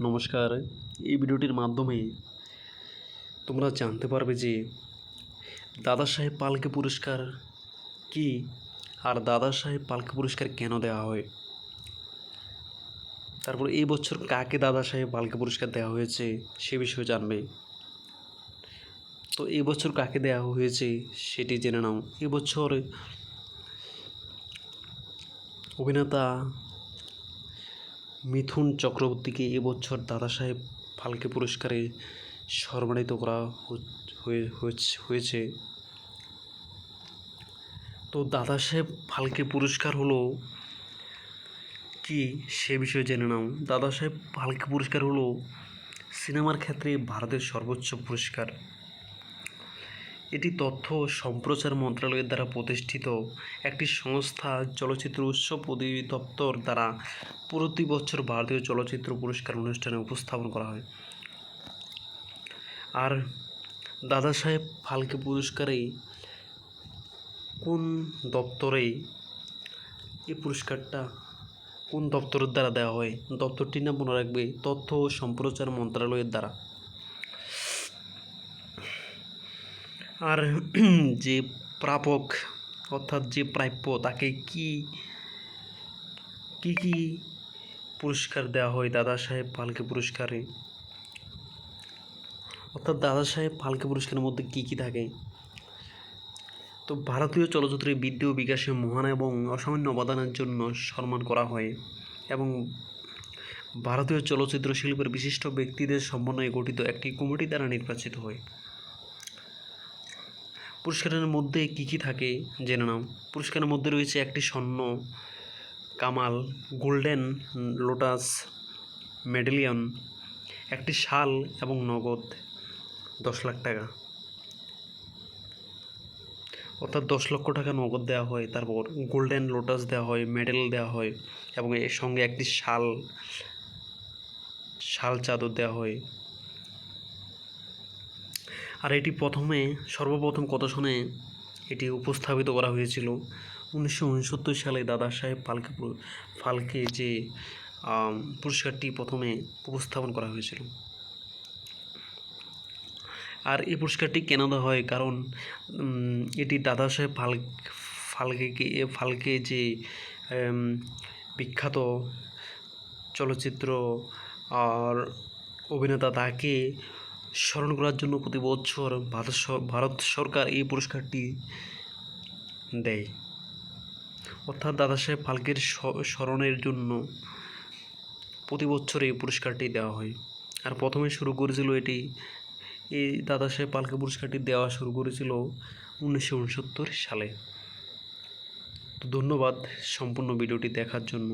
নমস্কার। এই ভিডিওটির মাধ্যমে তোমরা জানতে পারবে যে দাদা সাহেব পালকে পুরস্কার কি আর দাদা সাহেব পালকে পুরস্কার কেন দেওয়া হয়? তারপর এই বছর কাকে দাদা সাহেব পালকে পুরস্কার দেওয়া হয়েছে সে বিষয়ে জানবে। তো এই বছর কাকে দেওয়া হয়েছে সেটি জেনে নাও। এবছর অভিনেতা মিথুন চক্রবর্তীকে এবছর দাদা সাহেব ফালকে পুরস্কারে সম্মানিত করা হয়ে- হয়েছে- তো দাদা সাহেব ফালকে পুরস্কার হলো কি সে বিষয়ে জেনে নাও। দাদা সাহেব ফালকে পুরস্কার হলো সিনেমার ক্ষেত্রে ভারতের সর্বোচ্চ পুরস্কার। এটি তথ্য ও সম্প্রচার মন্ত্রণালয়ের দ্বারা প্রতিষ্ঠিত একটি সংস্থা চলচ্চিত্র উৎসব অধিদপ্তর দ্বারা প্রতি বছর ভারতীয় চলচ্চিত্র পুরস্কার অনুষ্ঠানে উপস্থাপন করা হয়। আর দাদা সাহেব ফালকে পুরস্কারে কোন দপ্তরে এই পুরস্কারটা কোন দপ্তরের দ্বারা দেওয়া হয়? দপ্তরটির নাম মনে রাখবে তথ্য ও সম্প্রচার মন্ত্রণালয়ের দ্বারা। আর যে প্রাপক, অর্থাৎ যে প্রাপ্য, তাকে কি কি কি পুরস্কার দেওয়া হয় দাদা সাহেব ফালকে পুরস্কারে? অর্থাৎ দাদা সাহেব ফালকে পুরস্কারের মধ্যে কি কি থাকে? তো ভারতীয় চলচ্চিত্রের বৃদ্ধি ও বিকাশে মহান এবং অসামান্য অবদানের জন্য সম্মান করা হয় এবং ভারতীয় চলচ্চিত্র শিল্পের বিশিষ্ট ব্যক্তিদের সমন্বয়ে গঠিত একটি কমিটি দ্বারা নির্বাচিত হয়। পুরস্কারের মধ্যে কি কি থাকে জেনে নাও। পুরস্কারের মধ্যে রয়েছে একটি স্বর্ণ, কামাল, গোল্ডেন লোটাস, মেডেলিয়ন, একটি শাল এবং নগদ, দশ লাখ টাকা। অর্থাৎ দশ লক্ষ টাকা নগদ দেওয়া হয়, তারপর গোল্ডেন লোটাস দেওয়া হয়, মেডেল দেওয়া হয় এবং এর সঙ্গে একটি শাল শাল চাদর দেওয়া হয়। আর এটি প্রথমে, সর্বপ্রথম কত শুনে এটি উপস্থাপিত করা হয়েছিল। উনিশশো উনসত্তর সালে দাদা সাহেব ফালকে ফালকে যে পুরস্কারটি প্রথমে উপস্থাপন করা হয়েছিল। আর এই পুরস্কারটি কেন দেওয়া হয়? কারণ এটি দাদা সাহেব ফাল ফালকে ফালকে যে বিখ্যাত চলচ্চিত্র আর অভিনেতা তাকে স্মরণ করার জন্য প্রতি বছর ভারত ভারত সরকার এই পুরস্কারটি দেয়। অর্থাৎ দাদা সাহেব ফালকের স্মরণের জন্য প্রতি বছর এই পুরস্কারটি দেওয়া হয়। আর প্রথমে শুরু করেছিল এটি এই দাদা সাহেব ফালকে পুরস্কারটি দেওয়া শুরু করেছিল উনিশশো উনসত্তর সালে। তো ধন্যবাদ সম্পূর্ণ ভিডিওটি দেখার জন্য।